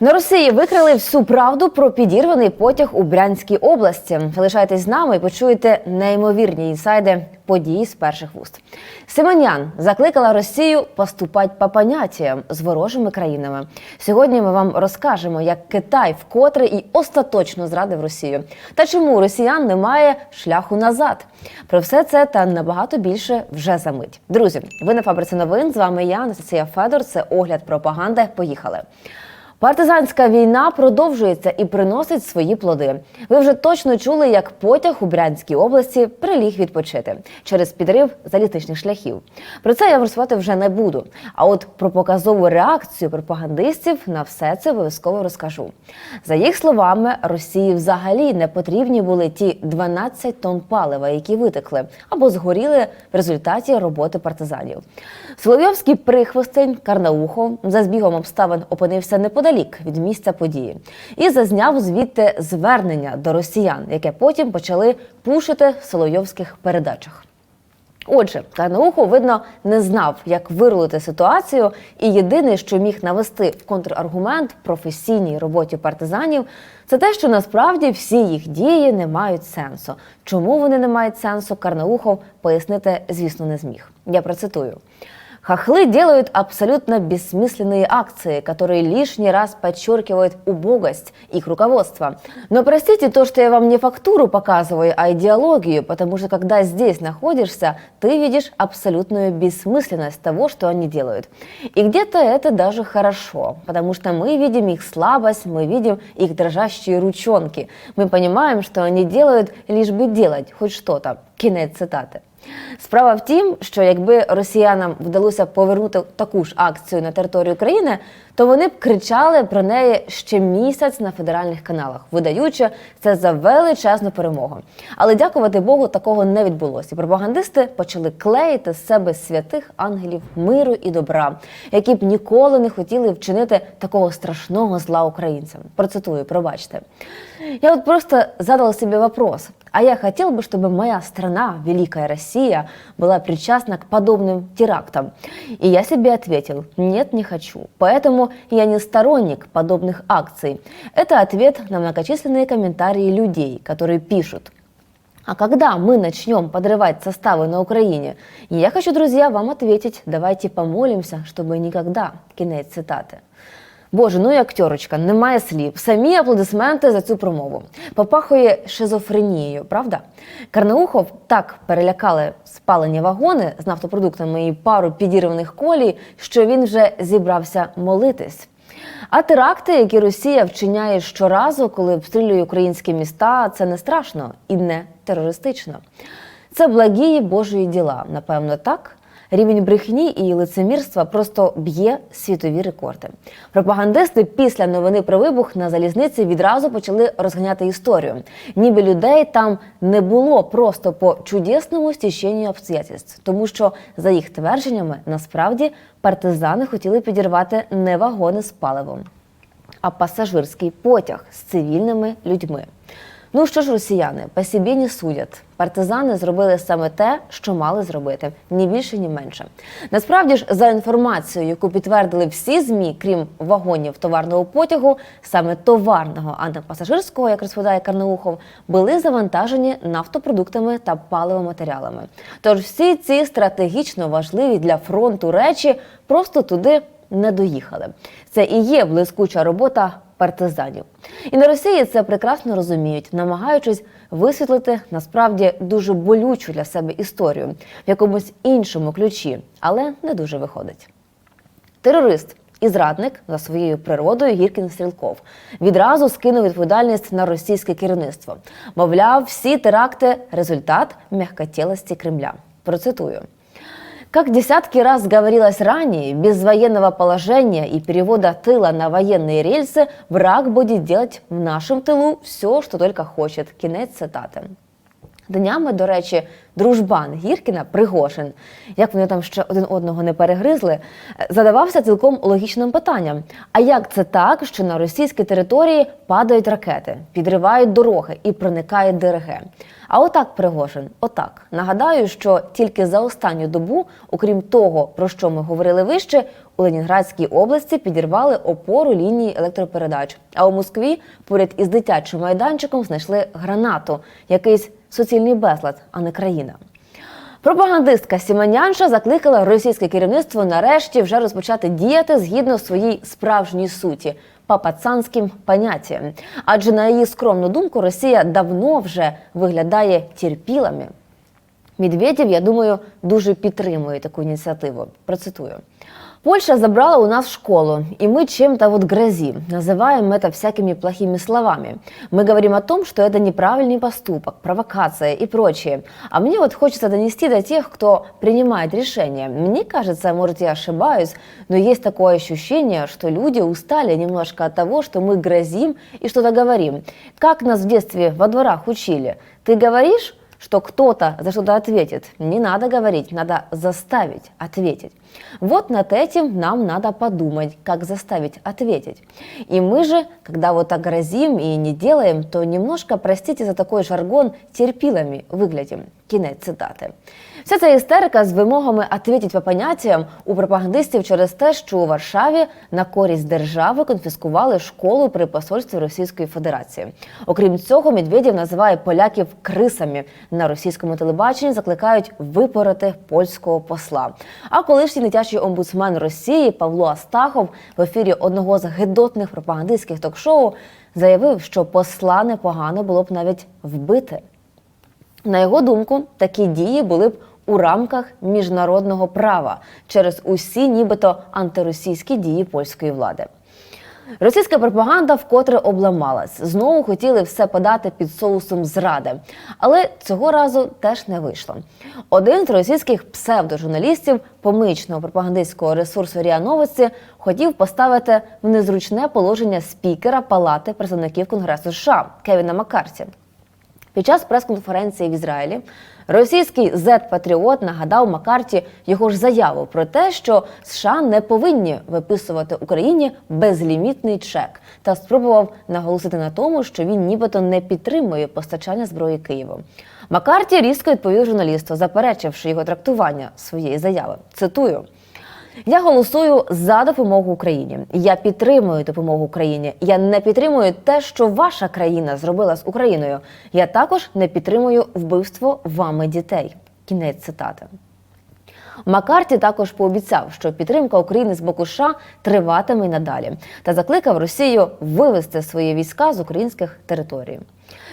На Росії викрили всю правду про підірваний потяг у Брянській області. Залишайтесь з нами і почуєте неймовірні інсайди події з перших вуст. Симонян закликала Росію поступати по поняттям з ворожими країнами. Сьогодні ми вам розкажемо, як Китай вкотре і остаточно зрадив Росію, та чому росіян немає шляху назад. Про все це та набагато більше вже за мить. Друзі, ви на фабриці новин. З вами я, Анастасія Федор. Це огляд пропаганди. Поїхали. Партизанська війна продовжується і приносить свої плоди. Ви вже точно чули, як потяг у Брянській області приліг відпочити через підрив залізничних шляхів. Про це я розповідати вже не буду. А от про показову реакцію пропагандистів на все це обов'язково розкажу. За їх словами, Росії взагалі не потрібні були ті 12 тонн палива, які витекли або згоріли в результаті роботи партизанів. Соловйовський прихвостень Карнаухо за збігом обставин опинився неподалік від місця події і зазняв звідти звернення до росіян, яке потім почали пушити в соловйовських передачах. Отже, Карнаухо, видно, не знав, як вирулити ситуацію, і єдине, що міг навести в контраргумент професійній роботі партизанів, це те, що насправді всі їх дії не мають сенсу. Чому вони не мають сенсу, Карнаухов пояснити, звісно, не зміг. Я процитую. Хохлы делают абсолютно бессмысленные акции, которые лишний раз подчеркивают убогость их руководства. Но простите то, что я вам не фактуру показываю, а идеологию, потому что когда здесь находишься, ты видишь абсолютную бессмысленность того, что они делают. И где-то это даже хорошо, потому что мы видим их слабость, мы видим их дрожащие ручонки. Мы понимаем, что они делают лишь бы делать хоть что-то. Кінець цитати. Справа в тім, що якби росіянам вдалося повернути таку ж акцію на територію країни, то вони б кричали про неї ще місяць на федеральних каналах, видаючи це за величезну перемогу. Але дякувати Богу, такого не відбулося. Пропагандисти почали клеїти з себе святих ангелів миру і добра, які б ніколи не хотіли вчинити такого страшного зла українцям. Процитую, пробачте. Я вот просто задала себе вопрос. А я хотел бы, чтобы моя страна, Великая Россия, была причастна к подобным терактам. И я себе ответил, нет, не хочу. Поэтому я не сторонник подобных акций. Это ответ на многочисленные комментарии людей, которые пишут. А когда мы начнем подрывать составы на Украине? Я хочу, друзья, вам ответить. Давайте помолимся, чтобы никогда. Кінець цитати. Боже, ну і актерочка, немає слів. Самі аплодисменти за цю промову. Попахує шизофренією, правда? Карнаухов так перелякали спалені вагони з нафтопродуктами і пару підірваних колій, що він вже зібрався молитись. А теракти, які Росія вчиняє щоразу, коли обстрілює українські міста, це не страшно і не терористично. Це благі Божої діла, напевно, так. Рівень брехні і лицемірства просто б'є світові рекорди. Пропагандисти після новини про вибух на залізниці відразу почали розганяти історію. Ніби людей там не було просто по чудесному стіченню обстоятельств, тому що за їх твердженнями насправді партизани хотіли підірвати не вагони з паливом, а пасажирський потяг з цивільними людьми. Ну що ж, росіяни, по собі не судять. Партизани зробили саме те, що мали зробити, ні більше, ні менше. Насправді ж, за інформацією, яку підтвердили всі змі, крім вагонів товарного потягу, саме товарного, а не пасажирського, як розповідає Карнаухов, були завантажені нафтопродуктами та паливоматеріалами. Тож всі ці стратегічно важливі для фронту речі просто туди не доїхали. Це і є блискуча робота партизанів. І на Росії це прекрасно розуміють, намагаючись висвітлити насправді дуже болючу для себе історію в якомусь іншому ключі, але не дуже виходить. Терорист і зрадник за своєю природою Гіркін Стрілков відразу скинув відповідальність на російське керівництво. Мовляв, всі теракти результат м'якотілості Кремля. Процитую. Как десятки раз говорилось ранее, без военного положения и перевода тыла на военные рельсы враг будет делать в нашем тылу все, что только хочет. Кінець цитати. Днями, до речі, дружбан Гіркіна Пригошин, як вони там ще один одного не перегризли, задавався цілком логічним питанням: а як це так, що на російській території падають ракети, підривають дороги і проникає ДРГ? А отак Пригошин, отак. Нагадаю, що тільки за останню добу, окрім того, про що ми говорили вище, У Ленінградській області підірвали опору лінії електропередач. А у Москві поряд із дитячим майданчиком знайшли гранату, якийсь суцільний безлад, а не країна. Пропагандистка Сімонянша закликала російське керівництво нарешті вже розпочати діяти згідно своїй справжній суті по пацанським поняттям. Адже на її скромну думку, Росія давно вже виглядає терпілами. Медведєв, я думаю, дуже підтримує таку ініціативу. Процитую. Польша забрала у нас школу, и мы чем-то вот грозим. Называем это всякими плохими словами. Мы говорим о том, что это неправильный поступок, провокация и прочее. А мне вот хочется донести до тех, кто принимает решения. Мне кажется, может я ошибаюсь, но есть такое ощущение, что люди устали немножко от того, что мы грозим и что-то говорим. Как нас в детстве во дворах учили. Ты говоришь, что кто-то за что-то ответит. Не надо говорить, надо заставить ответить. Вот над этим нам надо подумать, как заставить ответить. И мы же, когда вот так грозим и не делаем, то немножко, простите за такой жаргон, терпилами выглядим. Кінець цитати. Вся ця істерика з вимогами «ответить по поняттям у пропагандистів через те, що у Варшаві на користь держави конфіскували школу при посольстві Російської Федерації. Окрім цього, Медведєв називає поляків крисами. На російському телебаченні закликають випороти польського посла. А колишній дитячий омбудсмен Росії Павло Астахов в ефірі одного з гидотних пропагандистських ток-шоу заявив, що посла непогано було б навіть вбити. На його думку, такі дії були б у рамках міжнародного права через усі, нібито антиросійські дії польської влади. Російська пропаганда вкотре обламалась. Знову хотіли все подати під соусом зради, але цього разу теж не вийшло. Один з російських псевдожурналістів помичного пропагандистського ресурсу РІА Новості хотів поставити в незручне положення спікера Палати представників Конгресу США Кевіна Маккарті. Під час прес-конференції в Ізраїлі російський зет-патріот нагадав Макарті його ж заяву про те, що США не повинні виписувати Україні безлімітний чек, та спробував наголосити на тому, що він нібито не підтримує постачання зброї Києву. Макарті різко відповів журналісту, заперечивши його трактування своєї заяви. Цитую. Я голосую за допомогу Україні. Я підтримую допомогу Україні. Я не підтримую те, що ваша країна зробила з Україною. Я також не підтримую вбивство вами дітей. Кінець цитати. Маккарті також пообіцяв, що підтримка України з боку США триватиме й надалі, та закликав Росію вивести свої війська з українських територій.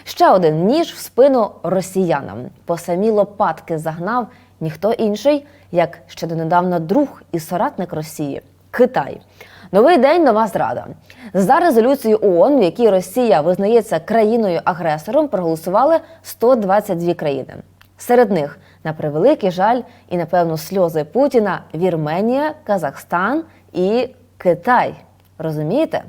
Ще один ніж в спину росіянам по самі лопатки загнав ніхто інший, як ще донедавна друг і соратник Росії Китай. Новий день, нова зрада. За резолюцією ООН, в якій Росія визнається країною-агресором, проголосували 122 країни. Серед них, на превеликий жаль, і напевно сльози Путіна Вірменія, Казахстан і Китай. Розумієте?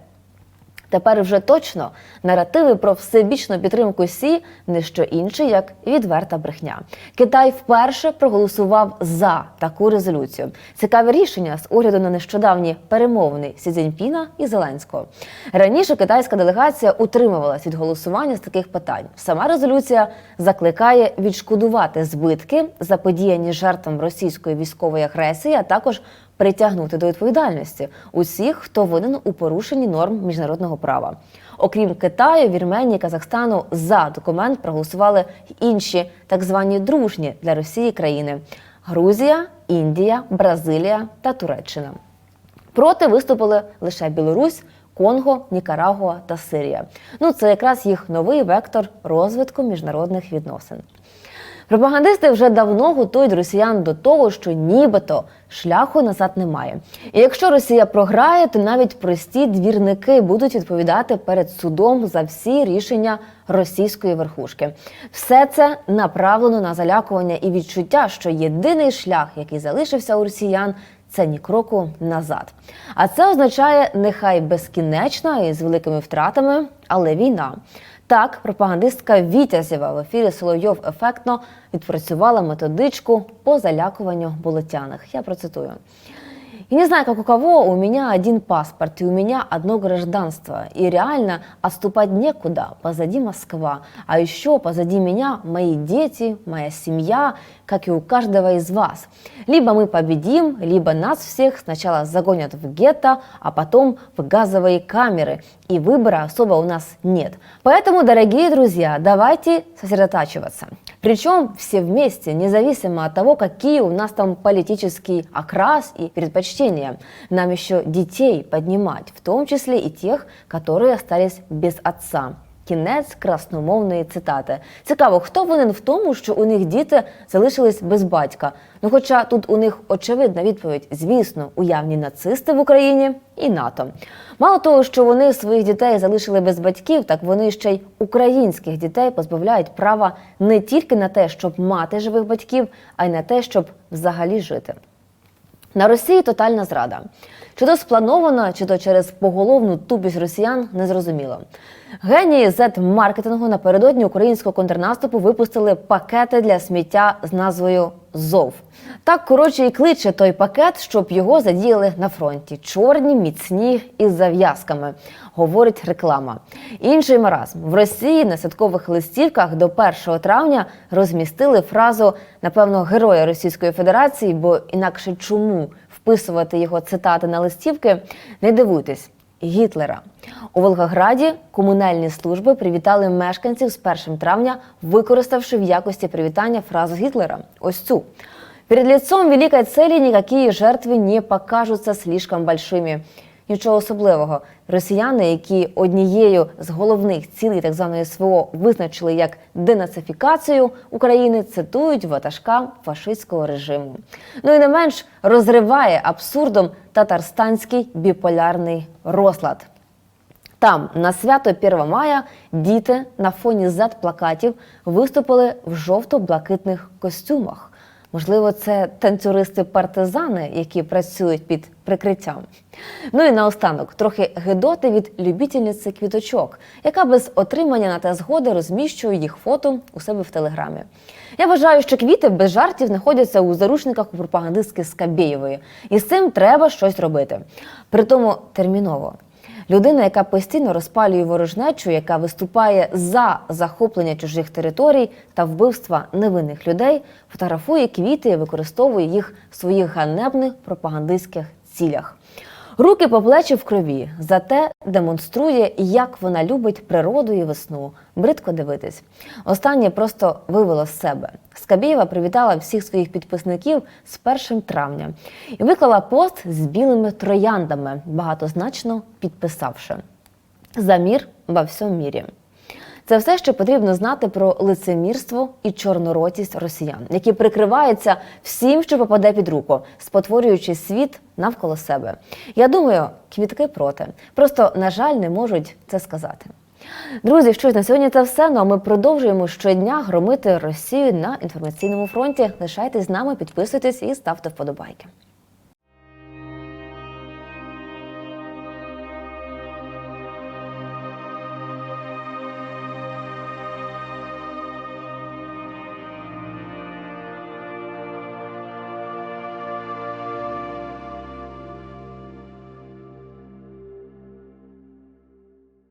Тепер вже точно наративи про всебічну підтримку Сі не що інше, як відверта брехня. Китай вперше проголосував за таку резолюцію. Цікаве рішення з огляду на нещодавні перемовини Сі Цзіньпіна і Зеленського. Раніше китайська делегація утримувалась від голосування з таких питань. Сама резолюція закликає відшкодувати збитки, заподіяні жертвам російської військової агресії, а також притягнути до відповідальності усіх, хто винен у порушенні норм міжнародного права. Окрім Китаю, Вірменії, Казахстану за документ проголосували інші так звані дружні для Росії країни: Грузія, Індія, Бразилія та Туреччина. Проти виступили лише Білорусь. Конго, Нікарагуа та Сирія. Ну це якраз їх новий вектор розвитку міжнародних відносин. Пропагандисти вже давно готують росіян до того, що нібито шляху назад немає. І якщо Росія програє, то навіть прості двірники будуть відповідати перед судом за всі рішення російської верхушки. Все це направлено на залякування і відчуття, що єдиний шлях, який залишився у росіян. Це ні кроку назад. А це означає нехай безкінечна і з великими втратами, але війна. Так, пропагандистка Вітязєва в ефірі Соловйов ефектно відпрацювала методичку по залякуванню болотяних. Я процитую. И не знаю, как у кого, у меня один паспорт, и у меня одно гражданство. И реально отступать некуда, позади Москва. А еще позади меня мои дети, моя семья, как и у каждого из вас. Либо мы победим, либо нас всех сначала загонят в гетто, а потом в газовые камеры. И выбора особо у нас нет. Поэтому, дорогие друзья, давайте сосредотачиваться. Причем все вместе, независимо от того, какие у нас там политический окрас и предпочтения. Нам еще детей поднимать, в том числе и тех, которые остались без отца. Кінець красномовної цитати. Цікаво, хто винен в тому, що у них діти залишились без батька. Ну, хоча тут у них очевидна відповідь, звісно, уявні нацисти в Україні і НАТО. Мало того, що вони своїх дітей залишили без батьків, так вони ще й українських дітей позбавляють права не тільки на те, щоб мати живих батьків, а й на те, щоб взагалі жити. На Росії тотальна зрада. Чи то спланована, чи то через поголовну тупість росіян, незрозуміло. Генії Z-маркетингу напередодні українського контрнаступу випустили пакети для сміття з назвою ЗОВ. Так коротше і кличе той пакет, щоб його задіяли на фронті. Чорні, міцні із зав'язками, говорить реклама. Інший маразм в Росії на святкових листівках до 1 травня розмістили фразу напевно героя Російської Федерації, бо інакше чому вписувати його цитати на листівки, не дивуйтесь. Гітлера у Волгограді комунальні служби привітали мешканців з 1 травня, використавши в якості привітання фразу Гітлера. Ось цю. Перед лицом великой цели никакие жертви не покажутся слишком большими. Нічого особливого. Росіяни, які однією з головних цілей так званої СВО визначили як денацифікацію України, цитують ватажка фашистського режиму. Ну і не менш розриває абсурдом татарстанський біполярний розлад. Там на свято 1 мая діти на фоні зад плакатів виступили в жовто-блакитних костюмах. Можливо, це танцюристи-партизани, які працюють під прикриттям. Ну і наостанок трохи гидоти від любительниці квіточок, яка без отримання на те згоди розміщує їх фото у себе в телеграмі. Я вважаю, що квіти без жартів знаходяться у заручниках у пропагандистки Скабєєвої, і з цим треба щось робити. Притому терміново. Людина, яка постійно розпалює ворожнечу, яка виступає за захоплення чужих територій та вбивства невинних людей, фотографує квіти і використовує їх в своїх ганебних пропагандистських цілях. Руки по плечі в крові, зате демонструє, як вона любить природу і весну. Бридко дивитись. Останнє просто вивело з себе. Скабєєва привітала всіх своїх підписників з 1 травня і виклала пост з білими трояндами, багатозначно підписавши за мір во всьому мірі. Це все, що потрібно знати про лицемірство і чорноротість росіян, які прикриваються всім, що попаде під руку, спотворюючи світ навколо себе. Я думаю, квітки проти. Просто, на жаль, не можуть це сказати. Друзі, що ж на сьогодні це все. Ну а ми продовжуємо щодня громити Росію на інформаційному фронті. Лишайтесь з нами, підписуйтесь і ставте вподобайки.